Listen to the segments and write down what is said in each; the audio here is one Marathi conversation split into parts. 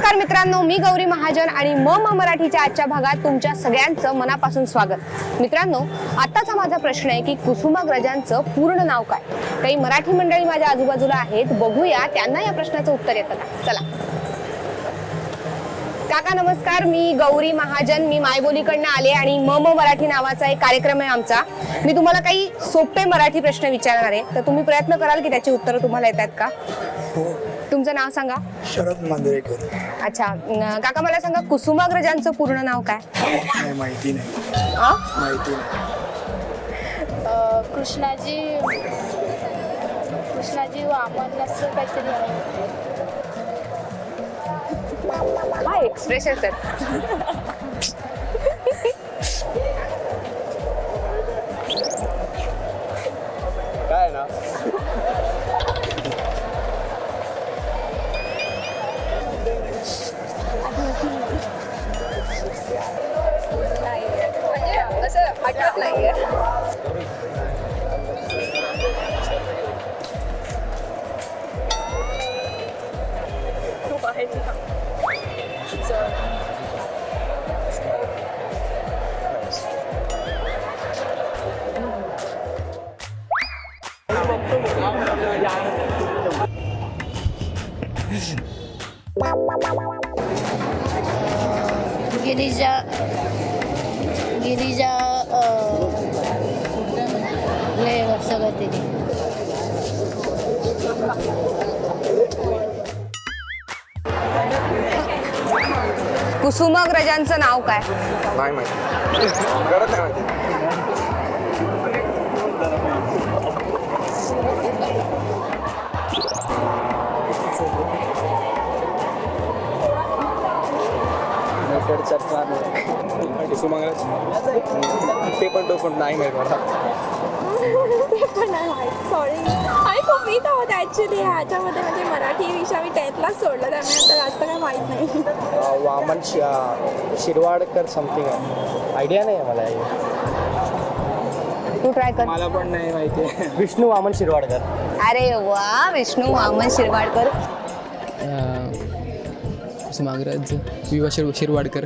नमस्कार मित्रांनो मी गौरी महाजन आणि म म मराठीच्या आजच्या भागात तुमच्या सगळ्यांचं मनापासून स्वागत. मित्रांनो आताचा माझा प्रश्न आहे की कुसुमाग्रजांचं पूर्ण नाव काय? काही मराठी मंडळी माझ्या आजूबाजूला आहेत बघूया त्यांना या प्रश्नाचं उत्तर येतं का? चला. काका नमस्कार मी गौरी महाजन मी मायबोलीकडनं आले आणि म म मराठी नावाचा एक कार्यक्रम आहे आमचा. मी तुम्हाला काही सोपे मराठी प्रश्न विचारणार आहे तर तुम्ही प्रयत्न कराल की त्याची उत्तरं तुम्हाला येतात का? हो. तुमचं नाव सांगा. शरद मांजरेकर. अच्छा न- काका मला सांगा कुसुमाग्रजांचं पूर्ण नाव काय? नाही माहिती नाही. आ? माहिती नाही. अ, कृष्णाजी कृष्णाजी वामन असं काहीतरी आहे. एक्सप्रेशन आहेत असं आठवत नाहीये गिरिजा गिरिजा अ, लय असं काहीतरी कुसुमाग्रजांचं नाव काय? नाही माहिती. गरज नाही माहिती. ते पण तो पण नाही माहिती मला ते पण नाही माहीत सॉरी आणि खूप वीक आहोत ॲक्च्युली ह्याच्यामध्ये म्हणजे मराठी विषय मी टेन्थलाच सोडलं त्यामुळे आता जास्त काय माहीत नाही. अं, वामन शि अं, शिरवाडकर समथिंग आहे. आयडिया नाही आहे मला हे. तू ट्राय कर. मला पण नाही माहिती. विष्णू वामन शिरवाडकर. अरे वा विष्णू वामन शिरवाडकर. कुसुमाग्रज विवा शिर शिरवाडकर.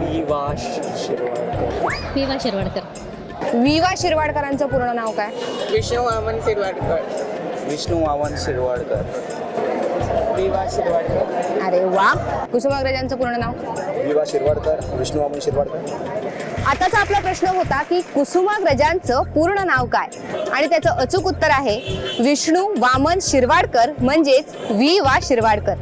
विवा शिरवाडकर. विवा शिरवाडकर. विवा शिरवाडकरांचं पूर्ण नाव काय? विष्णू वामन शिरवाडकर. विष्णू वामन शिरवाडकर. विवा शिरवाडकर. अरे वा. कुसुमाग्रजांचं पूर्ण नाव? विवा शिरवाडकर विष्णू वामन शिरवाडकर. आताचा आपला प्रश्न होता की कुसुमाग्रजांचं पूर्ण नाव काय? आणि त्याचं अचूक उत्तर आहे विष्णू वामन शिरवाडकर म्हणजेच वि वा शिरवाडकर.